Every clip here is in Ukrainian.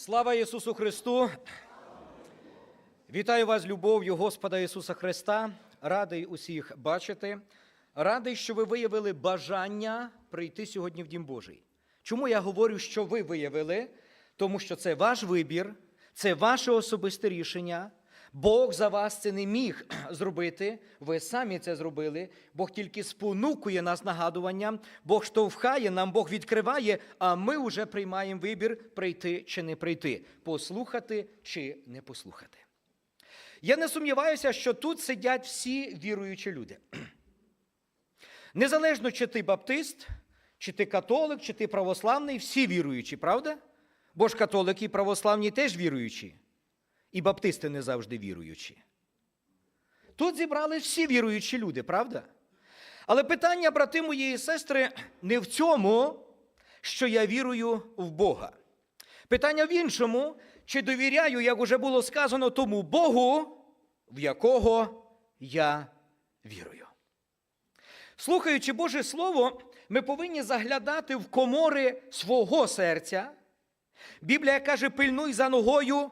Слава Ісусу Христу! Вітаю вас любов'ю Господа Ісуса Христа. Радий усіх бачити. Радий, що ви виявили бажання прийти сьогодні в Дім Божий. Чому я говорю, що ви виявили? Тому що це ваш вибір, це ваше особисте рішення. Бог за вас це не міг зробити, ви самі це зробили. Бог тільки спонукує нас нагадуванням, Бог штовхає нам, Бог відкриває, а ми вже приймаємо вибір прийти чи не прийти, послухати чи не послухати. Я не сумніваюся, що тут сидять всі віруючі люди. Незалежно, чи ти баптист, чи ти католик, чи ти православний, всі віруючі, правда? Бо ж католики і православні теж віруючі, і баптисти не завжди віруючі. Тут зібрали всі віруючі люди, правда? Але питання, брати мої сестри, не в цьому, що я вірую в Бога. Питання в іншому, чи довіряю, як уже було сказано, тому Богу, в якого я вірую. Слухаючи Боже Слово, ми повинні заглядати в комори свого серця. Біблія каже, пильнуй за ногою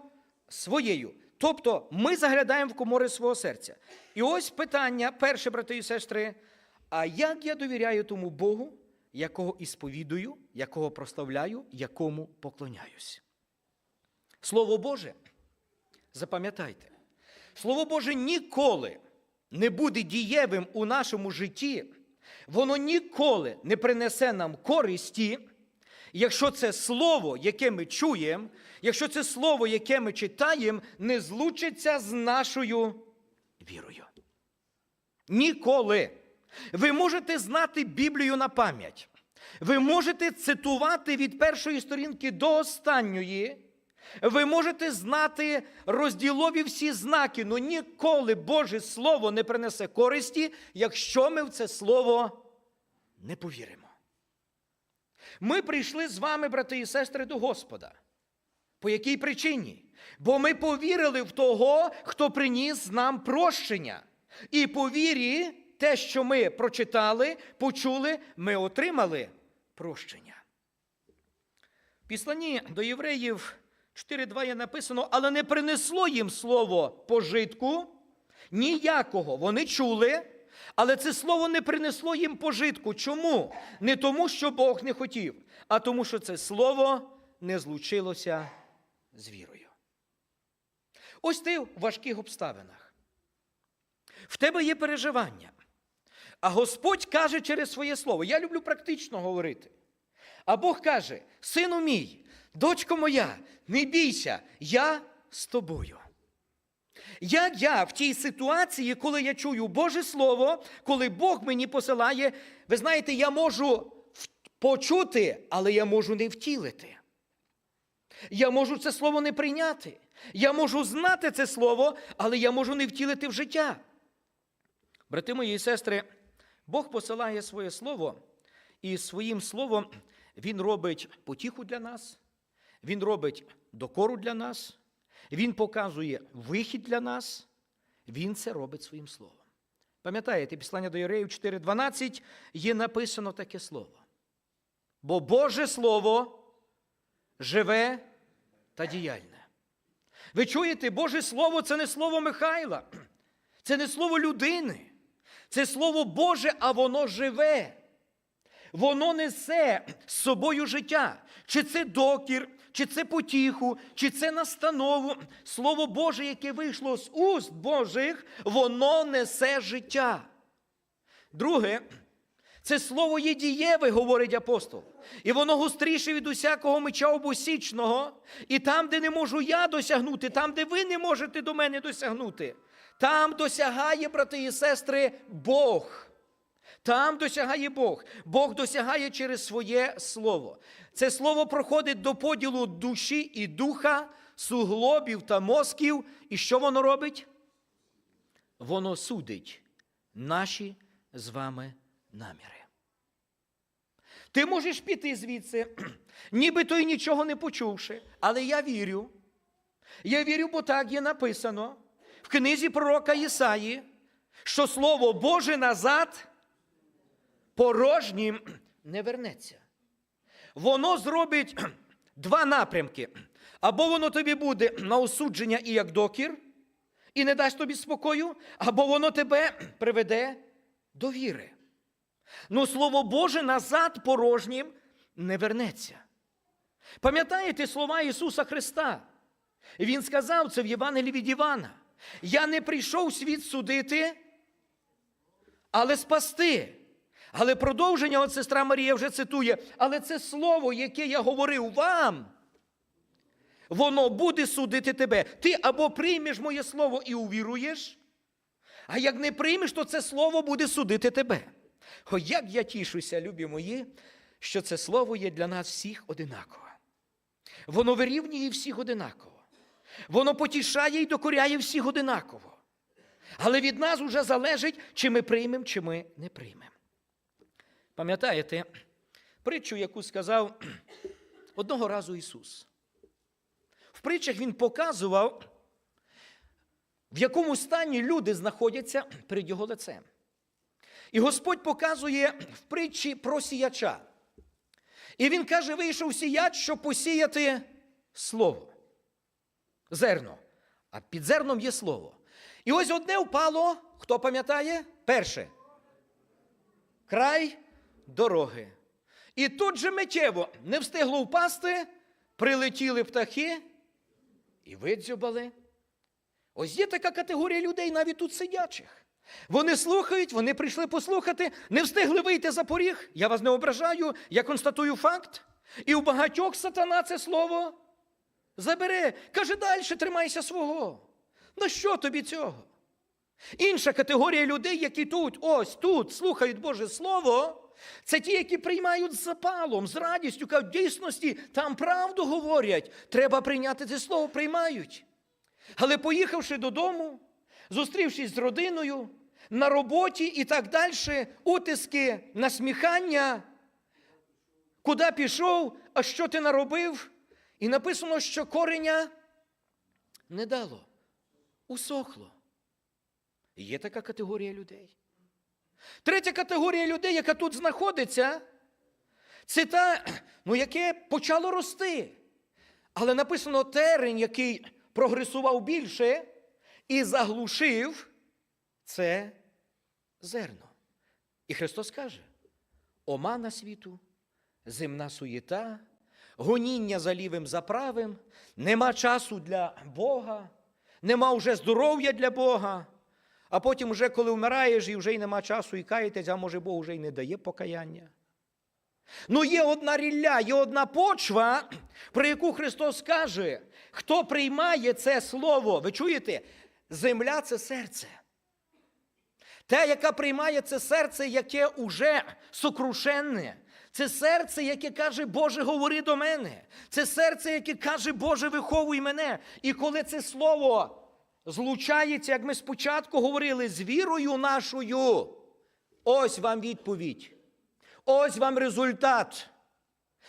своєю. Тобто ми заглядаємо в комори свого серця. І ось питання, перше, брати і сестри, а як я довіряю тому Богу, якого ісповідую, якого прославляю, якому поклоняюсь? Слово Боже, запам'ятайте, Слово Боже ніколи не буде дієвим у нашому житті, воно ніколи не принесе нам користі, якщо це слово, яке ми чуємо, якщо це слово, яке ми читаємо, не злучиться з нашою вірою. Ніколи. Ви можете знати Біблію на пам'ять. Ви можете цитувати від першої сторінки до останньої. Ви можете знати розділові всі знаки, але ніколи Боже Слово не принесе користі, якщо ми в це слово не повіримо. Ми прийшли з вами, брати і сестри, до Господа. По якій причині? Бо ми повірили в того, хто приніс нам прощення. І по вірі, те, що ми прочитали, почули, ми отримали прощення. В до євреїв 4.2 є написано, але не принесло їм слово пожитку ніякого. Вони чули, але це слово не принесло їм пожитку. Чому? Не тому, що Бог не хотів, а тому, що це слово не злучилося з вірою. Ось ти в важких обставинах. В тебе є переживання. А Господь каже через своє слово. Я люблю практично говорити. А Бог каже: Сину мій, дочко моя, не бійся, я з тобою. Як я в тій ситуації, коли я чую Боже Слово, коли Бог мені посилає, ви знаєте, я можу почути, але я можу не втілити. Я можу це слово не прийняти. Я можу знати це слово, але я можу не втілити в життя. Брати мої і сестри, Бог посилає своє слово, і своїм словом Він робить потіху для нас, Він робить докору для нас, Він показує вихід для нас, Він це робить своїм словом. Пам'ятаєте, післання до Євреїв 4.12 є написано таке слово. Бо Боже Слово живе та діяльне. Ви чуєте, Боже Слово це не слово Михайла, це не слово людини. Це слово Боже, а воно живе. Воно несе з собою життя. Чи це докір, чи це потіху, чи це настанову. Слово Боже, яке вийшло з уст Божих, воно несе життя. Друге, це слово є дієве, говорить апостол. І воно гостріше від усякого меча обосічного. І там, де не можу я досягнути, там, де ви не можете до мене досягнути. Там досягає, брати і сестри, Бог. Там досягає Бог. Бог досягає через своє слово. Це слово проходить до поділу душі і духа, суглобів та мозків. І що воно робить? Воно судить наші з вами наміри. Ти можеш піти звідси, нібито й нічого не почувши, але я вірю. Я вірю, бо так є написано в книзі пророка Ісаї, що Слово Боже назад порожнім не вернеться. Воно зробить два напрямки. Або воно тобі буде на осудження і як докір, і не дасть тобі спокою, або воно тебе приведе до віри. Ну, Слово Боже назад порожнім не вернеться. Пам'ятаєте слова Ісуса Христа? Він сказав це в Євангелії від Івана. Я не прийшов світ судити, але спасти. Але продовження, от сестра Марія вже цитує, але це слово, яке я говорив вам, воно буде судити тебе. Ти або приймеш моє слово і увіруєш, а як не приймеш, то це слово буде судити тебе. О, як я тішуся, любі мої, що це слово є для нас всіх одинаково. Воно вирівнює всіх одинаково. Воно потішає і докоряє всіх одинаково. Але від нас вже залежить, чи ми приймемо, чи ми не приймемо. Пам'ятаєте притчу, яку сказав одного разу Ісус? В притчах Він показував, в якому стані люди знаходяться перед Його лицем. І Господь показує в притчі про сіяча. І він каже: вийшов сіяч, щоб посіяти слово, зерно. А під зерном є слово. І ось одне впало, хто пам'ятає? Перше. Край дороги. І тут же миттєво не встигло впасти, прилетіли птахи і видзюбали. Ось є така категорія людей, навіть тут сидячих. Вони слухають, вони прийшли послухати, не встигли вийти за поріг. Я вас не ображаю, я констатую факт. І у багатьох сатана це слово забере. Каже, далі тримайся свого. На що тобі цього? Інша категорія людей, які тут, ось тут слухають Боже Слово, це ті, які приймають з запалом, з радістю, в дійсності там правду говорять. Треба прийняти це слово, приймають. Але поїхавши додому, зустрівшись з родиною, на роботі і так далі, утиски, насміхання, куди пішов, а що ти наробив? І написано, що кореня не дало, усохло. Є така категорія людей. Третя категорія людей, яка тут знаходиться, це та, ну, яке почало рости. Але написано терень, який прогресував більше і заглушив це зерно. І Христос каже: омана світу, земна суєта, гоніння за лівим за правим, нема часу для Бога, нема вже здоров'я для Бога. А потім, вже, коли вмираєш і вже й нема часу і каєтесь, а може Бог вже й не дає покаяння. Ну, є одна рілля, є одна почва, про яку Христос каже, хто приймає це слово, ви чуєте? Земля це серце. Те, яка приймає це серце, яке уже сокрушенне. Це серце, яке каже, Боже, говори до мене. Це серце, яке каже, Боже, виховуй мене. І коли це слово злучається, як ми спочатку говорили, з вірою нашою, ось вам відповідь. Ось вам результат.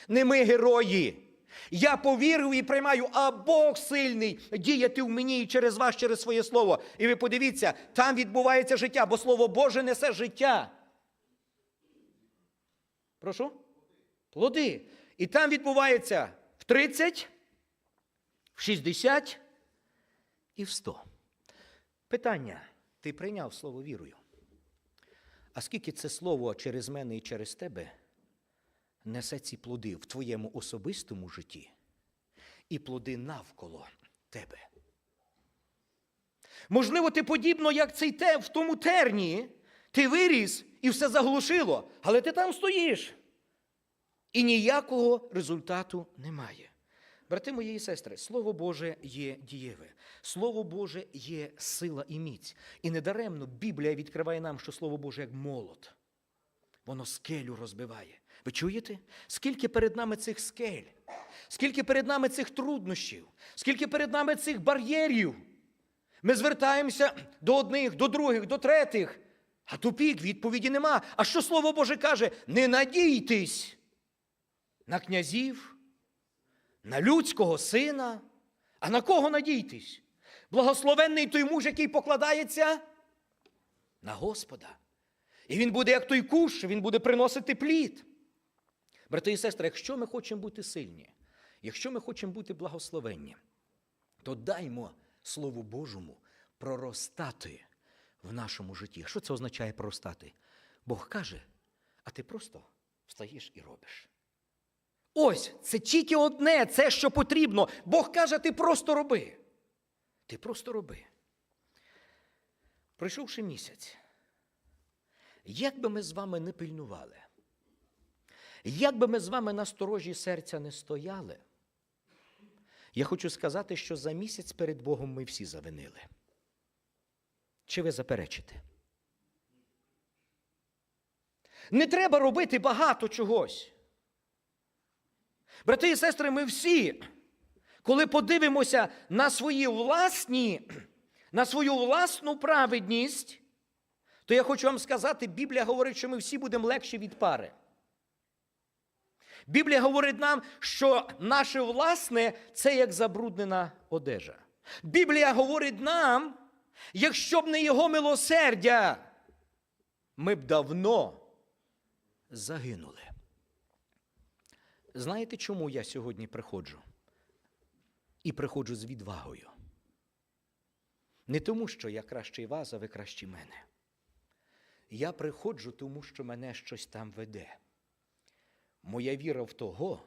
Не ми герої. Я повірив і приймаю, а Бог сильний діяти в мені і через вас, через своє слово. І ви подивіться, там відбувається життя, бо Слово Боже несе життя. Прошу? Плоди. І там відбувається в 30, в 60 і в 100. Питання. Ти прийняв слово вірою. А скільки це слово через мене і через тебе несе ці плоди в твоєму особистому житті і плоди навколо тебе? Можливо, ти подібно, як цей те в тому терні, ти виріс і все заглушило, але ти там стоїш. І ніякого результату немає. Брати мої і сестри, Слово Боже є дієве. Слово Боже є сила і міць. І недаремно Біблія відкриває нам, що Слово Боже як молот. Воно скелю розбиває. Ви чуєте? Скільки перед нами цих скель, скільки перед нами цих труднощів, скільки перед нами цих бар'єрів. Ми звертаємося до одних, до других, до третіх. А тупік відповіді нема. А що Слово Боже каже? Не надійтесь на князів, на людського сина. А на кого надійтесь? Благословенний той муж, який покладається на Господа. І він буде, як той кущ, він буде приносити плід. Брати і сестри, якщо ми хочемо бути сильні, Якщо ми хочемо бути благословенні, то даймо Слову Божому проростати в нашому житті. Що це означає проростати? Бог каже, а ти просто встаєш і робиш. Ось це тільки одне, це що потрібно. Бог каже, ти просто роби. Ти просто роби. Пройшовши місяць, як би ми з вами не пильнували, як би ми з вами на сторожі серця не стояли, я хочу сказати, що за місяць перед Богом ми всі завинили. Чи ви заперечите? Не треба робити багато чогось. Брати і сестри, ми всі, коли подивимося на свої власні, на свою власну праведність, то я хочу вам сказати, Біблія говорить, що ми всі будемо легші від пари. Біблія говорить нам, що наше власне це як забруднена одежа. Біблія говорить нам, якщо б не його милосердя, ми б давно загинули. Знаєте, чому я сьогодні приходжу? І приходжу з відвагою. Не тому, що я кращий вас, а ви кращі мене. Я приходжу, тому що мене щось там веде. Моя віра в того,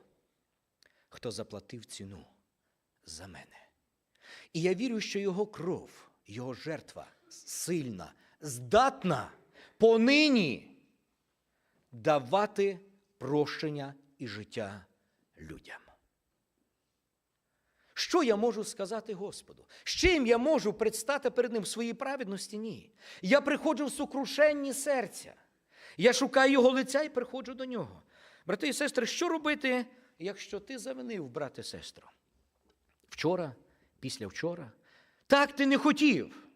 хто заплатив ціну за мене. І я вірю, що його кров, його жертва сильна, здатна понині давати прощення і життя людям. Що я можу сказати Господу? З чим я можу предстати перед Ним в своїй праведності? Ні. Я приходжу в сокрушенні серця. Я шукаю його лиця і приходжу до нього. Брати і сестри, що робити, якщо ти завинив, брате і сестро? Вчора, післявчора? Так ти не хотів.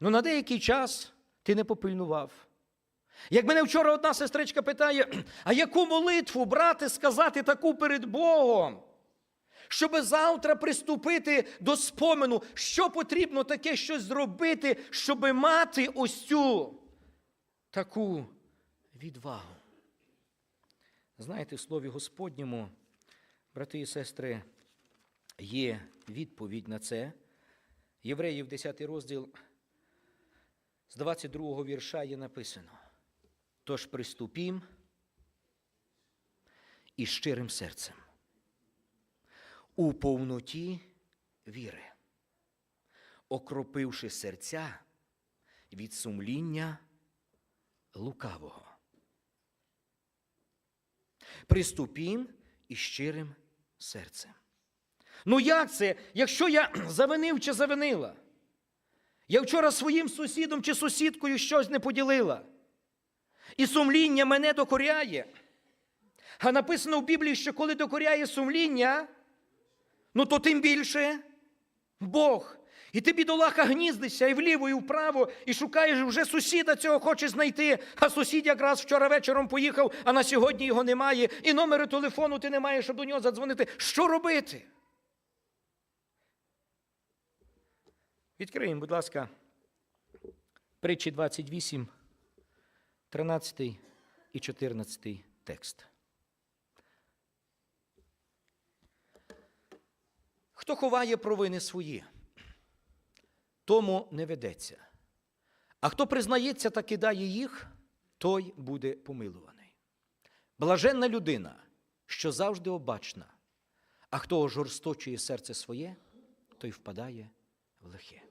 Ну на деякий час ти не попильнував. Як мене вчора одна сестричка питає, а яку молитву, брате, сказати таку перед Богом? Щоб завтра приступити до спомену, що потрібно таке щось зробити, щоб мати ось цю таку відвагу. Знаєте, в Слові Господньому, брати і сестри, є відповідь на це. Євреїв 10 розділ з 22 вірша є написано. Тож приступім із щирим серцем, у повноті віри, окропивши серця від сумління лукавого. Приступім із щирим серцем. Ну як це, якщо я завинив чи завинила? Я вчора своїм сусідом чи сусідкою щось не поділила. І сумління мене докоряє. А написано в Біблії, що коли докоряє сумління, ну то тим більше Бог. І ти, бідолаха, гніздишся і вліво, і вправо, і шукаєш вже сусіда цього хочеш знайти. А сусід якраз вчора вечором поїхав, а на сьогодні його немає. І номери телефону ти не маєш, щоб до нього задзвонити. Що робити? Відкриємо, будь ласка, притчі 28, 13 і 14 текст. Хто ховає провини свої, тому не ведеться. А хто признається та кидає їх, той буде помилуваний. Блаженна людина, що завжди обачна, а хто ожорсточує серце своє, той впадає в лихе.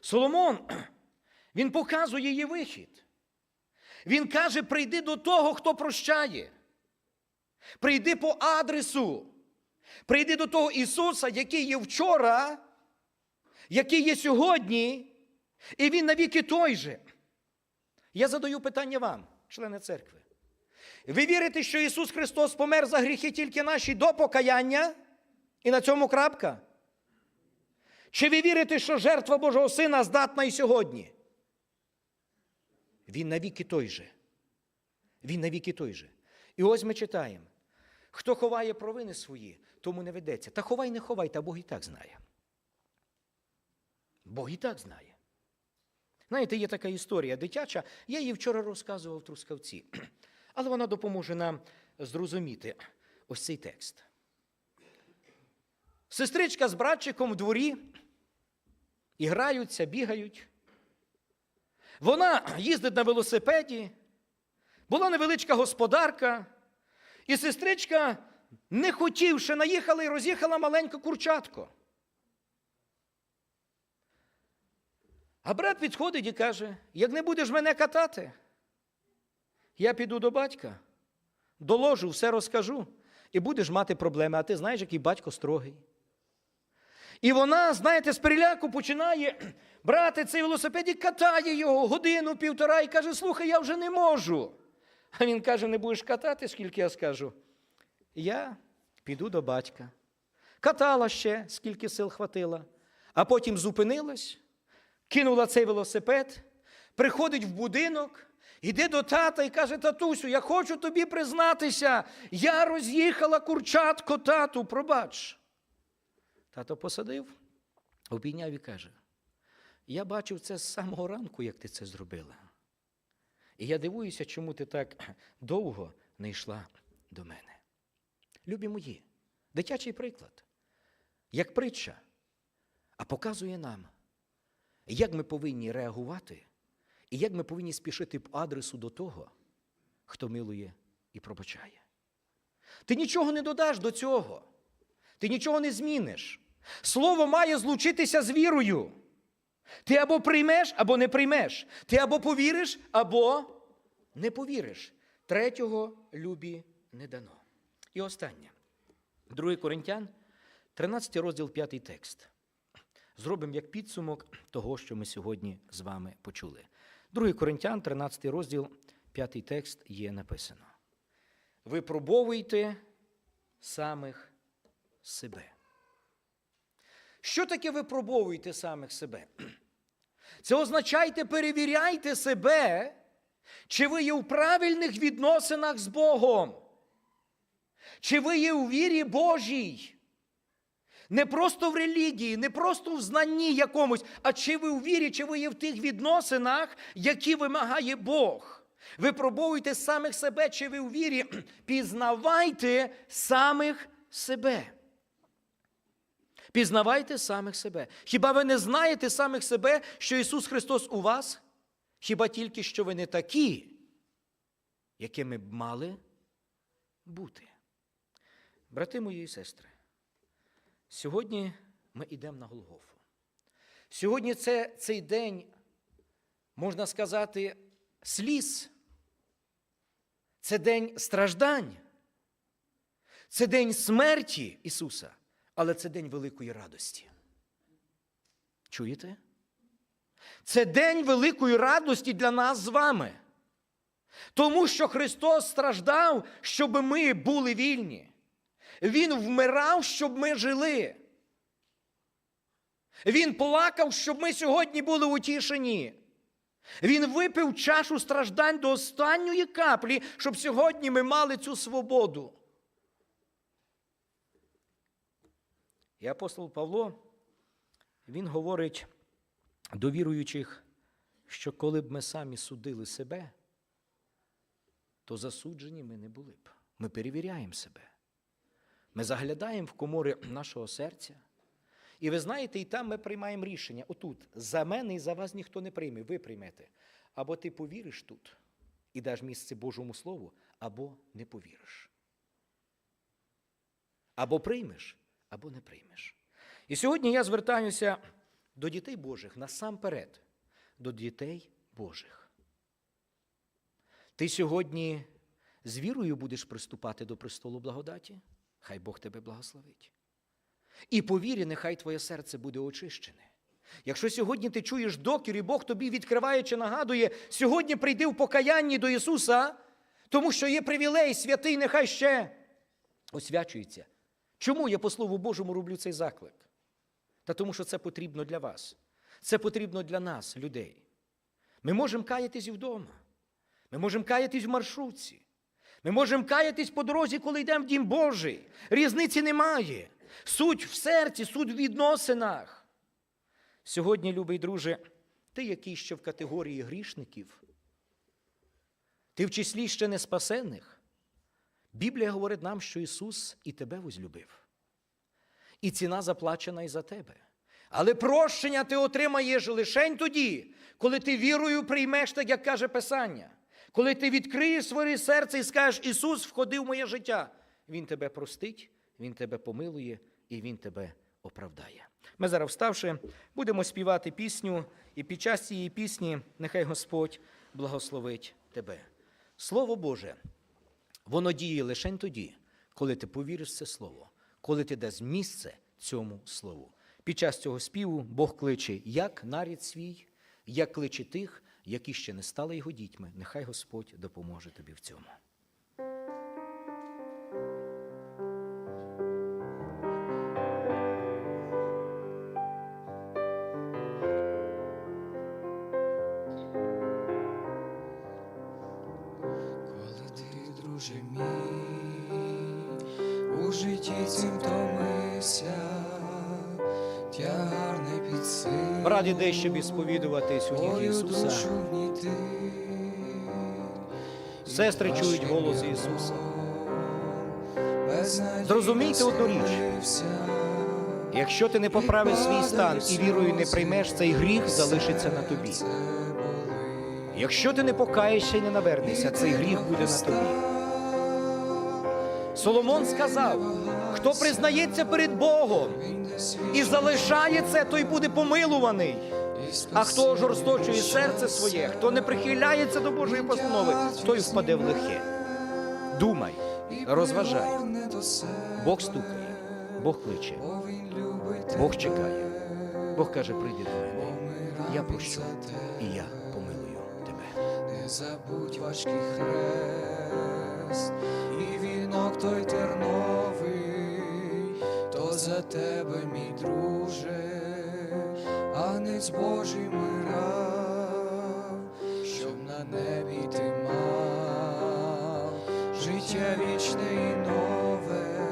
Соломон, він показує її вихід. Він каже: прийди до того, хто прощає. Прийди по адресу. Прийди до того Ісуса, який є вчора, який є сьогодні, і Він навіки той же. Я задаю питання вам, члени церкви. Ви вірите, що Ісус Христос помер за гріхи тільки наші до покаяння? І на цьому крапка? Чи ви вірите, що жертва Божого Сина здатна і сьогодні? Він навіки той же. Він навіки той же. І ось ми читаємо: хто ховає провини свої, тому не ведеться. Та ховай, не ховай, та Бог і так знає. Бог і так знає. Знаєте, є така історія дитяча, я її вчора розказував в Трускавці, але вона допоможе нам зрозуміти. ось цей текст. Сестричка з братчиком в дворі і граються, бігають. Вона їздить на велосипеді, була невеличка господарка, і сестричка, не хотівши, наїхала і роз'їхала маленьке курчатко. А брат підходить і каже: як не будеш мене катати, я піду до батька, доложу, все розкажу, і будеш мати проблеми. А ти знаєш, який батько строгий. І вона, знаєте, з переляку починає брати цей велосипед і катає його годину, півтора, і каже: слухай, я вже не можу. А він каже: не будеш катати, скільки я скажу. Я піду до батька. Катала ще, скільки сил хватило, а потім зупинилась, кинула цей велосипед, приходить в будинок, іде до тата і каже: Татусю, я хочу тобі признатися, я роз'їхала курчатко тату, пробач. Тато посадив, обійняв і каже: Я бачив це з самого ранку, як ти це зробила. І я дивуюся, чому ти так довго не йшла до мене. Любі мої, дитячий приклад, як притча, а показує нам, як ми повинні реагувати і як ми повинні спішити по адресу до того, хто милує і пробачає. Ти нічого не додаш до цього. Ти нічого не зміниш. Слово має злучитися з вірою. Ти або приймеш, або не приймеш. Ти або повіриш, або не повіриш. Третього любі не дано. І останнє. 2 Коринтян, 13 розділ, 5 текст. Зробимо як підсумок того, що ми сьогодні з вами почули. 2 Коринтян, 13 розділ, 5 текст є написано. Випробовуйте самих себе. Що таке випробовуйте самих себе? Це означає, перевіряйте себе, чи ви є в правильних відносинах з Богом, чи ви є у вірі Божій. Не просто в релігії, не просто в знанні якомусь, а чи ви у вірі, чи ви є в тих відносинах, які вимагає Бог. Випробовуйте самих себе, чи ви у вірі, пізнавайте самих себе. Пізнавайте самих себе. Хіба ви не знаєте самих себе, що Ісус Христос у вас? Хіба тільки що ви не такі, якими б мали бути? Брати мої і сестри, сьогодні ми йдемо на Голгофу. Сьогодні це цей день, можна сказати, сліз. Це день страждань. Це день смерті Ісуса, але це день великої радості. Чуєте? Це день великої радості для нас з вами. Тому що Христос страждав, щоб ми були вільні. Він вмирав, щоб ми жили. Він плакав, щоб ми сьогодні були утішені. Він випив чашу страждань до останньої каплі, щоб сьогодні ми мали цю свободу. І апостол Павло, він говорить до віруючих, що коли б ми самі судили себе, то засуджені ми не були б. Ми перевіряємо себе. Ми заглядаємо в комори нашого серця. І ви знаєте, і там ми приймаємо рішення. Отут, за мене і за вас ніхто не прийме, ви приймете. Або ти повіриш тут і даш місце Божому Слову, або не повіриш. Або приймеш, або не приймеш. І сьогодні я звертаюся до дітей Божих насамперед, до дітей Божих. Ти сьогодні з вірою будеш приступати до престолу благодаті? Хай Бог тебе благословить. І по вірі, нехай твоє серце буде очищене. Якщо сьогодні ти чуєш докір, і Бог тобі відкриває чи нагадує, сьогодні прийди в покаянні до Ісуса, тому що є привілей, святий, нехай ще освячується. Чому я по Слову Божому роблю цей заклик? Та тому, що це потрібно для вас. Це потрібно для нас, людей. Ми можемо каятись вдома. Ми можемо каятись в маршрутці. Ми можемо каятись по дорозі, коли йдемо в Дім Божий. Різниці немає. Суть в серці, суть в відносинах. Сьогодні, любий друже, ти який ще в категорії грішників, ти в числі ще не спасених, Біблія говорить нам, що Ісус і тебе возлюбив. І ціна заплачена і за тебе. Але прощення ти отримаєш лише тоді, коли ти вірою приймеш, так як каже Писання. Коли ти відкриєш своє серце і скажеш, Ісус входив в моє життя, Він тебе простить, Він тебе помилує і Він тебе оправдає. Ми зараз, вставши, будемо співати пісню, і під час цієї пісні нехай Господь благословить тебе. Слово Боже, воно діє лише тоді, коли ти повіриш в це слово, коли ти дасть місце цьому слову. Під час цього співу Бог кличе як нарід свій, як кличе тих, які ще не стали його дітьми. Нехай Господь допоможе тобі в цьому. Раді дещо б сповідуватись у ніг твою Ісуса. Сестри чують голос Ісуса. Зрозумійте одну річ. Якщо ти не поправиш свій стан і вірою не приймеш, цей гріх залишиться на тобі. Якщо ти не покаєшся і не навернешся, цей гріх буде на тобі. Соломон сказав: хто признається перед Богом і залишає це, той буде помилуваний. А хто жорсточує серце своє, хто не прихиляється до Божої постанови, той впаде в лихе. Думай, розважай. Бог стукає, Бог кличе, Бог чекає. Бог каже: прийди до мене, я прощу і я помилую тебе. Не забудь важкий хрест і вінок той терновий, то за тебе, мій друже, анець Божий мирав, щоб на небі ти мав життя вічне і нове,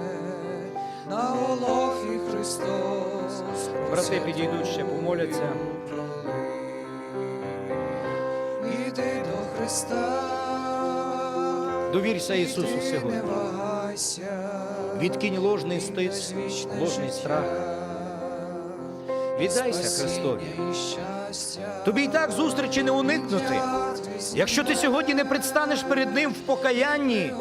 на Голгофі Христос. Брати підійдуть ще помоляться. Іди до Христа. Довірся Ісусу сьогодні. Відкинь ложний стид, ложний страх. Віддайся Христові. Тобі і так зустрічі не уникнути. Якщо ти сьогодні не предстанеш перед Ним в покаянні,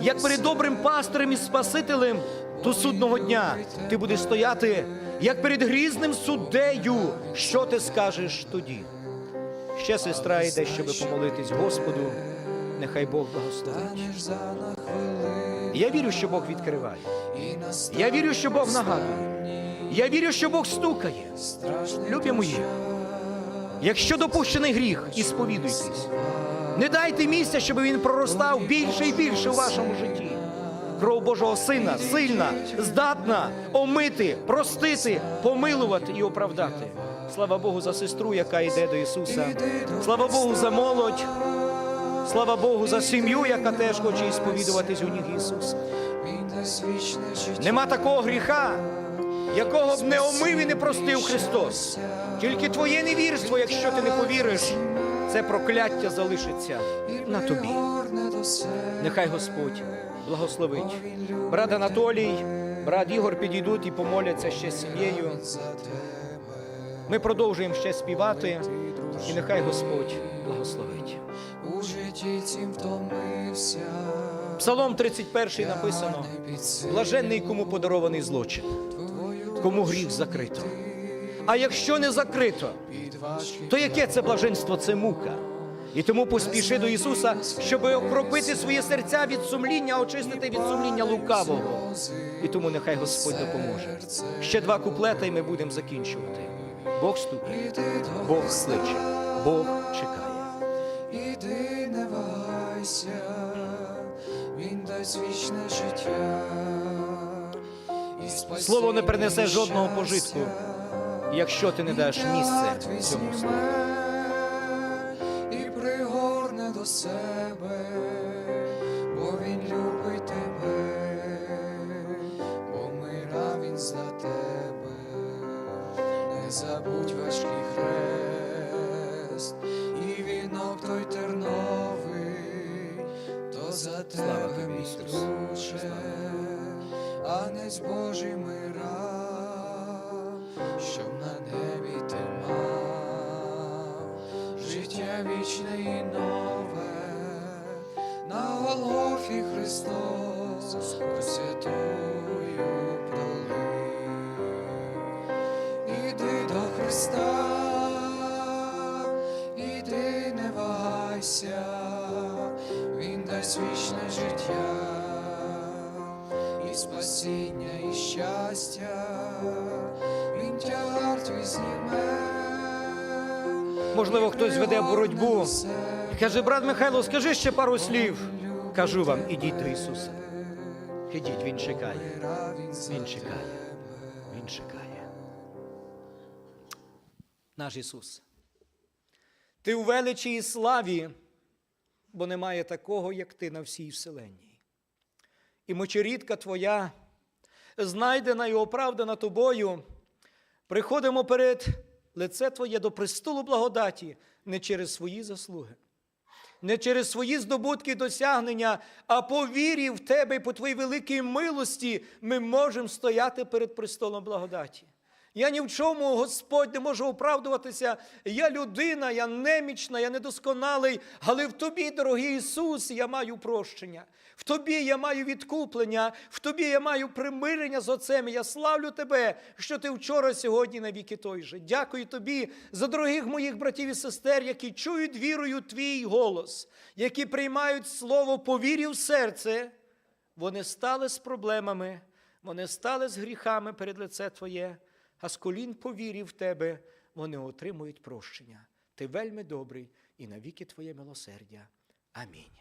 як перед добрим пастирем і Спасителем, то судного дня ти будеш стояти, як перед грізним суддею. Що ти скажеш тоді? Ще сестра йде, щоб помолитись Господу. Нехай Бог благословить. Я вірю, що Бог відкриває. Я вірю, що Бог нагадує. Я вірю, що Бог стукає. Любі мої, якщо допущений гріх, і сповідуйтесь. Не дайте місця, щоб він проростав більше і більше у вашому житті. Кров Божого Сина сильна, здатна омити, простити, помилувати і оправдати. Слава Богу за сестру, яка йде до Ісуса. Слава Богу за молодь. Слава Богу за сім'ю, яка теж хоче ісповідуватись у ніг Ісуса. Нема такого гріха, якого б не омив і не простив Христос. Тільки твоє невірство, якщо ти не повіриш, це прокляття залишиться на тобі. Нехай Господь благословить. Брат Анатолій, брат Ігор підійдуть і помоляться ще сім'єю. Ми продовжуємо ще співати, і нехай Господь благословить. Цим втомився. Псалом 31 написано: блаженний, кому подарований злочин, кому гріх закрито. А якщо не закрито, то яке це блаженство, це мука. І тому поспіши до Ісуса, щоб окропити своє серця від сумління, очистити від сумління лукавого. І тому нехай Господь допоможе. Ще два куплета, і ми будемо закінчувати. Бог стукає, Бог кличе, Бог чекає. Іди, він дасть вічне життя. І Слово не принесе жодного пожитку, якщо ти не даш місце цьому слову. Щастя, Він тягар твій зніме. Можливо, хтось веде боротьбу. Каже, брат Михайло, скажи ще пару слів. Кажу вам, ідіть до Ісуса. Ідіть, Він чекає. Він чекає. Він чекає. Наш Ісус. Ти у величі і славі, бо немає такого, як ти на всій вселенній. І мочерідка Твоя, знайдена і оправдана тобою, приходимо перед лице Твоє до престолу благодаті не через свої заслуги, не через свої здобутки і досягнення, а по вірі в Тебе і по Твоїй великій милості ми можемо стояти перед престолом благодаті. Я ні в чому, Господь, не можу оправдуватися. Я людина, я немічна, я недосконалий, але в Тобі, дорогий Ісус, я маю прощення. В Тобі я маю відкуплення, в Тобі я маю примирення з Отцем. Я славлю Тебе, що Ти вчора, сьогодні, навіки той же. Дякую Тобі за дорогих моїх братів і сестер, які чують вірою Твій голос, які приймають слово по вірі в серце. Вони стали з проблемами, вони стали з гріхами перед лице Твоє, а з колін по вірі в Тебе вони отримують прощення. Ти вельми добрий і навіки Твоє милосердя. Амінь.